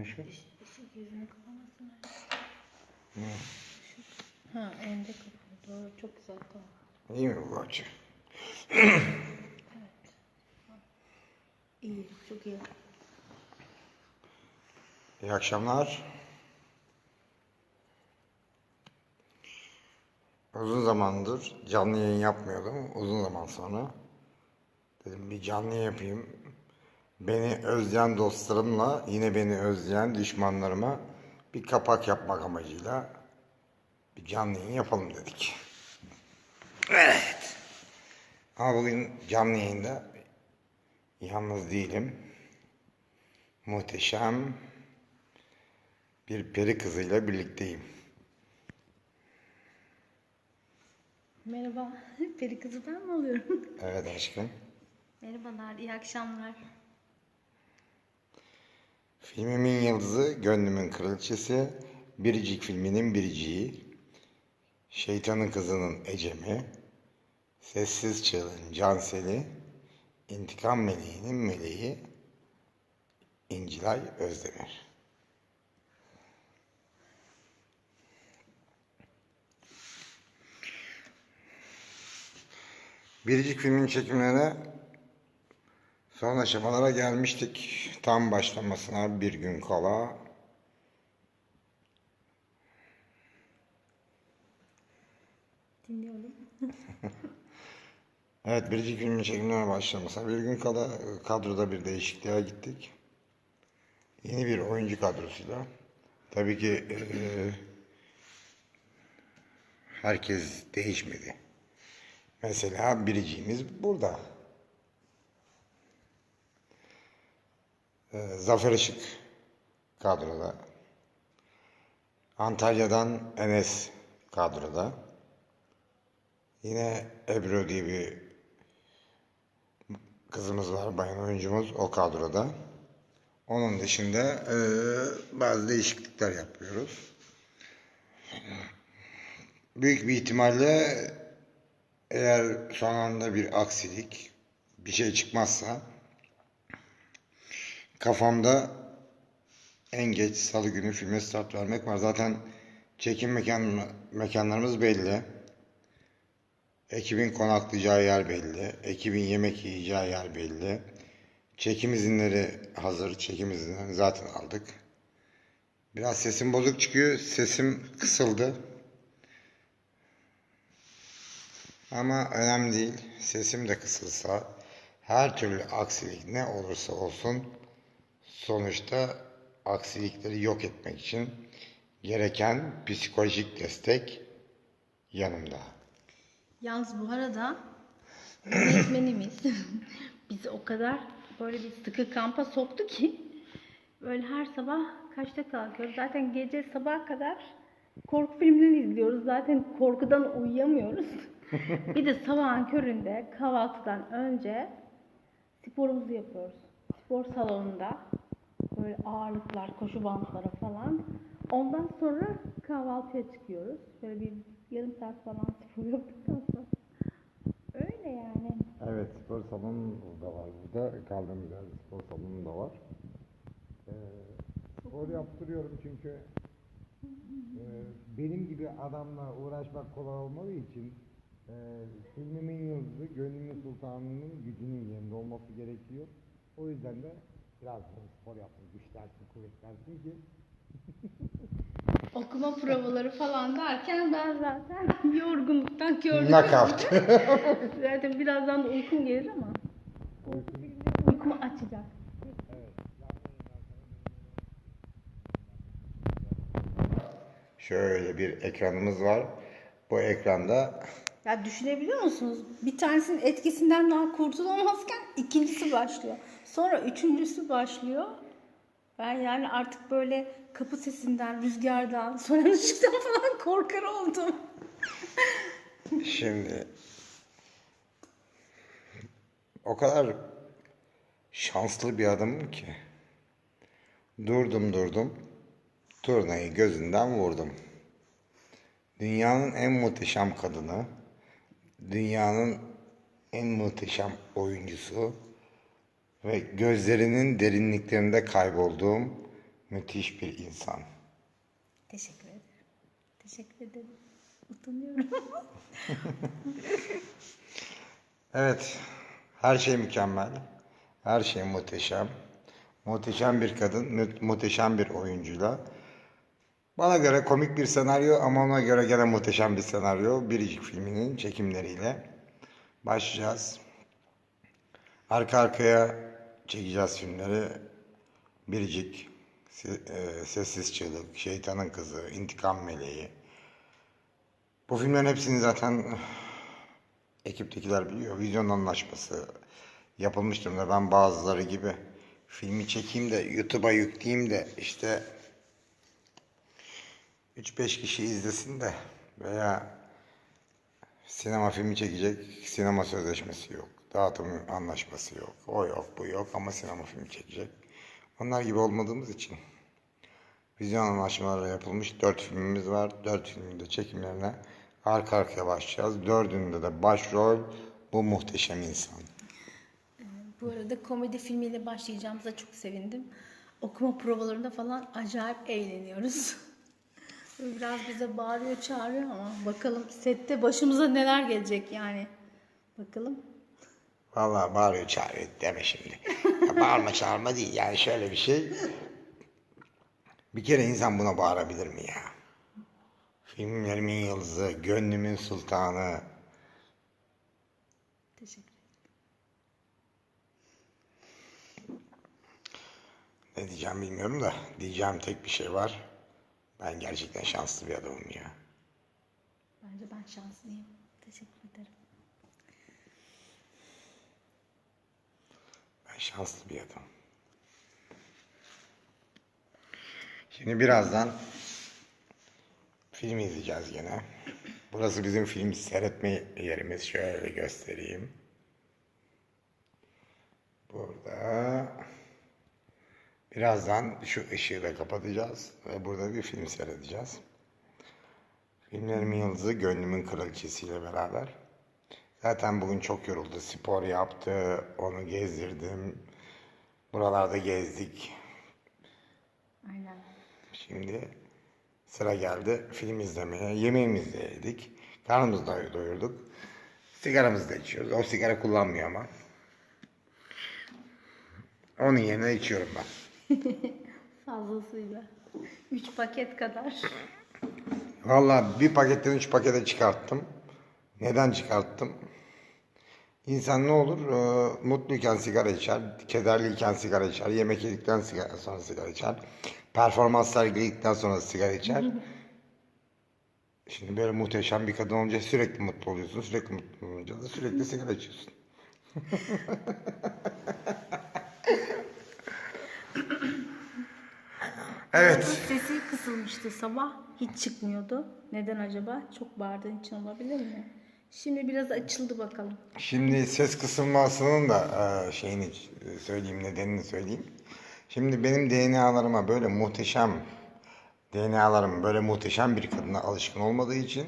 aşkım? Işık yüzünü kapamasın. Hı. Ha elinde kapalı. Doğru. Çok güzel tamam. İyi mi bu açı? İyi. Çok iyi. İyi akşamlar. Uzun zamandır canlı yayın yapmıyordum. Uzun zaman sonra. Dedim bir canlı yapayım. Beni özleyen dostlarımla yine beni özleyen düşmanlarıma bir kapak yapmak amacıyla bir canlı yayın yapalım dedik. Evet. Ama bugün canlı yayında yalnız değilim. Muhteşem bir peri kızıyla birlikteyim. Merhaba. Peri kızı ben mi alıyorum? Evet aşkım. Merhabalar. iyi akşamlar. Filmimin yıldızı, gönlümün kraliçesi, Biricik filminin biriciği, Şeytanın kızının Ecem'i, Sessiz Çığlığın Canseli, İntikam Meleği'nin meleği, İncilay Özdemir. Biricik filmin çekimlerine son aşamalara gelmiştik. Tam başlamasına bir gün kala. Dinliyorum. Evet Biricik filmin çekimlerine başlamasına bir gün kala kadroda bir değişikliğe gittik. Yeni bir oyuncu kadrosuyla. Tabii ki e, herkes değişmedi. Mesela biriciğimiz burada. E, Zafer Işık kadroda. Antalya'dan Enes kadroda. Yine Ebru diye bir kızımız var, bayan oyuncumuz o kadroda. Onun dışında eee, bazı değişiklikler yapıyoruz. Büyük bir ihtimalle eğer son anda bir aksilik, bir şey çıkmazsa kafamda en geç salı günü filme start vermek var. Zaten çekim mekan, mekanlarımız belli. Ekibin konaklayacağı yer belli. Ekibin yemek yiyeceği yer belli. Çekim izinleri hazır. Çekim izinlerini zaten aldık. Biraz sesim bozuk çıkıyor. Sesim kısıldı. Ama önemli değil. Sesim de kısılsa her türlü aksilik ne olursa olsun sonuçta aksilikleri yok etmek için gereken psikolojik destek yanımda. Yalnız bu arada yönetmenimiz bizi o kadar böyle bir sıkı kampa soktu ki böyle her sabah kaçta kalkıyoruz. Zaten gece sabaha kadar korku filmlerini izliyoruz. Zaten korkudan uyuyamıyoruz. bir de sabahın köründe kahvaltıdan önce sporumuzu yapıyoruz. Spor salonunda böyle ağırlıklar, koşu bantları falan. Ondan sonra kahvaltıya çıkıyoruz. Şöyle bir yarım saat falan spor yaptıktan sonra. Öyle yani. Evet spor salonu da var burada. Kaldığımız yerde spor salonu da var. Ee, spor yaptırıyorum çünkü e, benim gibi adamla uğraşmak kolay olmadığı için e, filmimin yıldızı Gönlümün Sultanı'nın gücünün yerinde olması gerekiyor. O yüzden de biraz böyle spor yaptım, güçlensin, kuvvetlensin ki Okuma provaları falan derken ben zaten yorgunluktan gördüm. knockout. zaten birazdan da uykum gelir ama uykumu açacak. Şöyle bir ekranımız var. Bu ekranda Ya düşünebiliyor musunuz? Bir tanesinin etkisinden daha kurtulamazken ikincisi başlıyor. Sonra üçüncüsü başlıyor. Ben yani artık böyle kapı sesinden, rüzgardan, sönen ışıktan falan korkar oldum. Şimdi o kadar şanslı bir adamım ki durdum durdum turnayı gözünden vurdum. Dünyanın en muhteşem kadını, dünyanın en muhteşem oyuncusu ve gözlerinin derinliklerinde kaybolduğum müthiş bir insan. Teşekkür ederim. Teşekkür ederim. Utanıyorum. Evet, her şey mükemmel. Her şey muhteşem. Muhteşem bir kadın, muhteşem bir oyuncuyla. Bana göre komik bir senaryo ama ona göre gene muhteşem bir senaryo. Biricik filminin çekimleriyle başlayacağız. Arka arkaya çekeceğiz filmleri. Biricik, e, Sessiz Çığlık, Şeytanın Kızı, İntikam Meleği. Bu filmlerin hepsini zaten ekiptekiler biliyor. Vizyon anlaşması yapılmış durumda. Ben bazıları gibi filmi çekeyim de YouTube'a yükleyeyim de işte 3-5 kişi izlesin de veya sinema filmi çekecek sinema sözleşmesi yok. Dağıtım anlaşması yok. O yok bu yok ama sinema filmi çekecek. Onlar gibi olmadığımız için vizyon anlaşmaları yapılmış. Dört filmimiz var. Dört filmin de çekimlerine arka arkaya başlayacağız. Dördünde de başrol bu muhteşem insan. Bu arada komedi filmiyle başlayacağımıza çok sevindim. Okuma provalarında falan acayip eğleniyoruz. Biraz bize bağırıyor çağırıyor ama bakalım sette başımıza neler gelecek yani. Bakalım. Vallahi bağırıyor çağırıyor deme şimdi. Ya bağırma çağırma değil yani şöyle bir şey. Bir kere insan buna bağırabilir mi ya? Filmlerimin yıldızı, gönlümün sultanı. Teşekkür ederim. Ne diyeceğim bilmiyorum da diyeceğim tek bir şey var. Ben gerçekten şanslı bir adamım ya. Bence ben şanslıyım. Teşekkür ederim. Ben şanslı bir adam. Şimdi birazdan film izleyeceğiz gene. Burası bizim film seyretme yerimiz. Şöyle göstereyim. Burada birazdan şu ışığı da kapatacağız ve burada bir film seyredeceğiz. Filmlerimin yıldızı Gönlümün Kraliçesiyle beraber. Zaten bugün çok yoruldu. Spor yaptı, onu gezdirdim. Buralarda gezdik. Aynen. Şimdi sıra geldi film izlemeye. Yemeğimizi de yedik. Karnımızı da doyurduk. Sigaramızı da içiyoruz. O sigara kullanmıyor ama. Onun yerine içiyorum ben. Fazlasıyla. 3 paket kadar. Vallahi bir paketten üç pakete çıkarttım. Neden çıkarttım? İnsan ne olur? Ee, mutluyken sigara içer, kederliyken sigara içer, yemek yedikten sigara, sonra sigara içer, performans sergiledikten sonra sigara içer. Şimdi böyle muhteşem bir kadın olunca sürekli mutlu oluyorsun, sürekli mutlu olunca da sürekli sigara içiyorsun. evet. Sesi kısılmıştı sabah. Hiç çıkmıyordu. Neden acaba? Çok bağırdığın için olabilir mi? Şimdi biraz açıldı bakalım. Şimdi ses kısılmasının da e, şeyini e, söyleyeyim, nedenini söyleyeyim. Şimdi benim DNA'larıma böyle muhteşem, DNA'larım böyle muhteşem bir kadına alışkın olmadığı için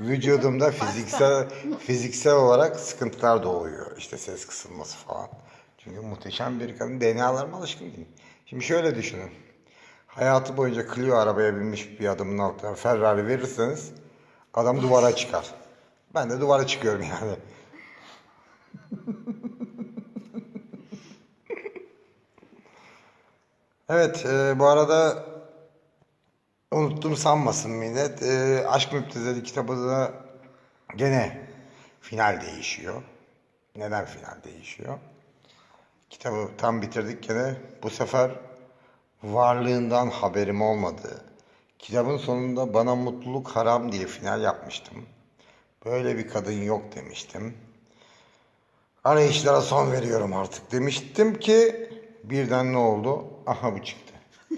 vücudumda fiziksel fiziksel olarak sıkıntılar doğuyor. İşte ses kısılması falan. Çünkü muhteşem bir kadın DNA'larıma alışkın değil. Şimdi şöyle düşünün. Hayatı boyunca Clio arabaya binmiş bir adamın altına Ferrari verirseniz adam duvara çıkar. Ben de duvara çıkıyorum yani. Evet, e, bu arada unuttum sanmasın millet. E, Aşk Müptezeli kitabı da gene final değişiyor. Neden final değişiyor? Kitabı tam bitirdik gene. Bu sefer varlığından haberim olmadı. Kitabın sonunda bana mutluluk haram diye final yapmıştım. Böyle bir kadın yok demiştim. Arayışlara son veriyorum artık demiştim ki birden ne oldu? Aha bu çıktı.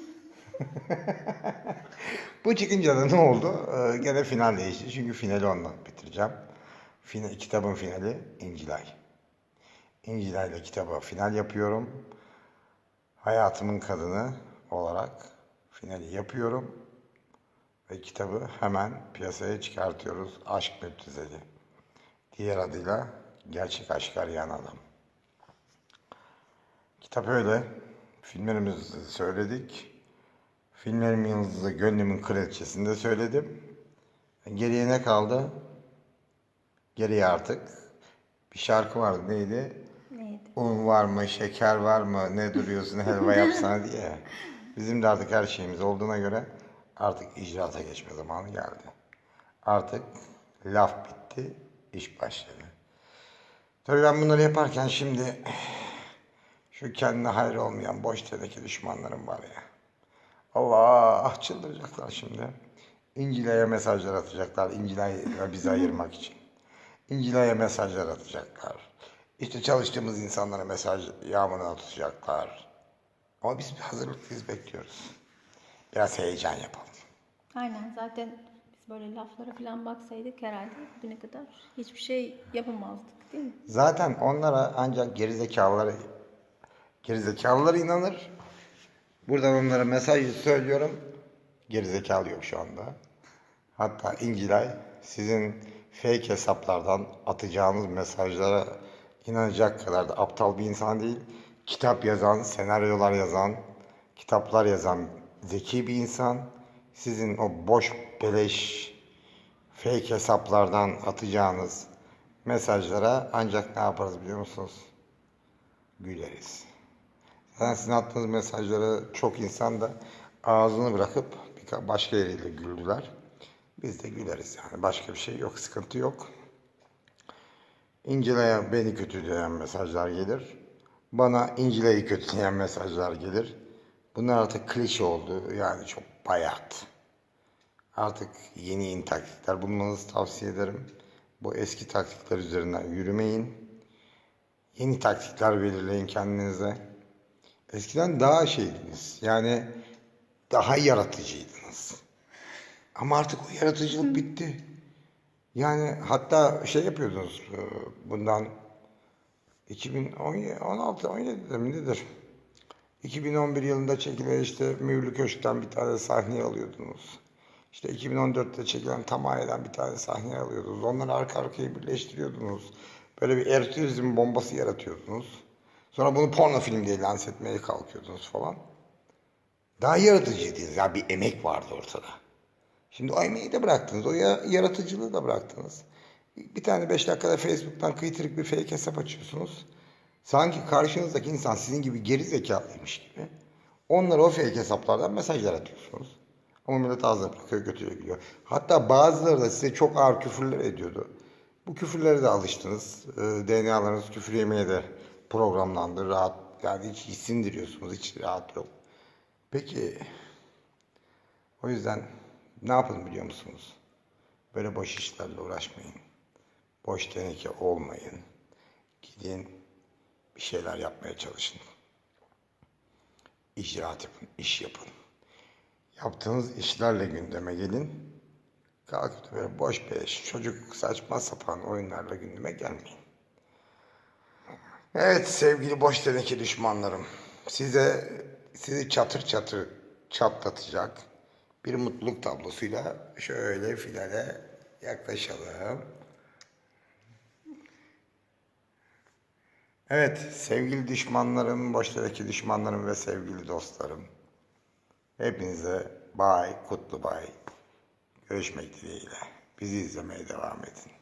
bu çıkınca da ne oldu? Ee, gene final değişti. Çünkü finali ondan bitireceğim. Fina, kitabın finali İncilay. İncilay ile kitaba final yapıyorum. Hayatımın kadını olarak finali yapıyorum. Ve kitabı hemen piyasaya çıkartıyoruz. Aşk Müptezeli. Diğer adıyla Gerçek Aşk Arayan Adam. Kitap öyle. Filmlerimizi söyledik. Filmlerim yıldızı gönlümün kraliçesinde söyledim. Geriye ne kaldı? Geriye artık bir şarkı vardı neydi? Un var mı, şeker var mı, ne duruyorsun helva yapsana diye. Bizim de artık her şeyimiz olduğuna göre artık icraata geçme zamanı geldi. Artık laf bitti, iş başladı. Tabii ben bunları yaparken şimdi şu kendine hayır olmayan boş teneke düşmanlarım var ya. Allah çıldıracaklar şimdi. İncil'e mesajlar atacaklar. İncil'e bizi ayırmak için. İncil'e mesajlar atacaklar. İşte çalıştığımız insanlara mesaj yağmuruna atacaklar. Ama biz bir hazırlıklıyız bekliyoruz. Biraz heyecan yapalım. Aynen zaten biz böyle laflara falan baksaydık herhalde bugüne kadar hiçbir şey yapamazdık değil mi? Zaten onlara ancak gerizekalılar gerizekalılar inanır. Buradan onlara mesajı söylüyorum. Gerizekalı yok şu anda. Hatta İncilay sizin fake hesaplardan atacağınız mesajlara inanacak kadar da aptal bir insan değil. Kitap yazan, senaryolar yazan, kitaplar yazan zeki bir insan. Sizin o boş beleş fake hesaplardan atacağınız mesajlara ancak ne yaparız biliyor musunuz? Güleriz. Zaten sizin attığınız mesajlara çok insan da ağzını bırakıp başka yeriyle güldüler. Biz de güleriz yani. Başka bir şey yok, sıkıntı yok. İncile'ye beni kötüleyen mesajlar gelir. Bana İncile'yi kötüleyen mesajlar gelir. Bunlar artık klişe oldu. Yani çok bayat. Artık yeni yeni taktikler bulmanızı tavsiye ederim. Bu eski taktikler üzerinden yürümeyin. Yeni taktikler belirleyin kendinize. Eskiden daha şeydiniz. Yani daha yaratıcıydınız. Ama artık o yaratıcılık bitti. Yani hatta şey yapıyordunuz e, bundan 2016 17'de mi nedir? 2011 yılında çekilen işte Mühürlü Köşk'ten bir tane sahneye alıyordunuz. İşte 2014'te çekilen Tamaye'den bir tane sahneye alıyordunuz. Onları arka arkaya birleştiriyordunuz. Böyle bir erotizm bombası yaratıyordunuz. Sonra bunu porno film diye lanse etmeye kalkıyordunuz falan. Daha yaratıcıydınız. Ya bir emek vardı ortada. Şimdi o emeği de bıraktınız. O ya- yaratıcılığı da bıraktınız. Bir tane 5 dakikada Facebook'tan kıytırık bir fake hesap açıyorsunuz. Sanki karşınızdaki insan sizin gibi geri zekalıymış gibi. Onlara o fake hesaplardan mesajlar atıyorsunuz. Ama millet ağzına bırakıyor, götürüyor gidiyor. Hatta bazıları da size çok ağır küfürler ediyordu. Bu küfürlere de alıştınız. Ee, DNA'larınız küfür yemeye de programlandı. Rahat, yani hiç sindiriyorsunuz, hiç rahat yok. Peki, o yüzden ne yapın biliyor musunuz? Böyle boş işlerle uğraşmayın. Boş teneke olmayın. Gidin bir şeyler yapmaya çalışın. İcraat yapın, iş yapın. Yaptığınız işlerle gündeme gelin. Kalkıp böyle boş beleş, çocuk saçma sapan oyunlarla gündeme gelmeyin. Evet sevgili boş teneke düşmanlarım. Size sizi çatır çatır çatlatacak bir mutluluk tablosuyla şöyle finale yaklaşalım. Evet sevgili düşmanlarım, boş teneke düşmanlarım ve sevgili dostlarım. Hepinize bay, kutlu bay. Görüşmek dileğiyle. Bizi izlemeye devam edin.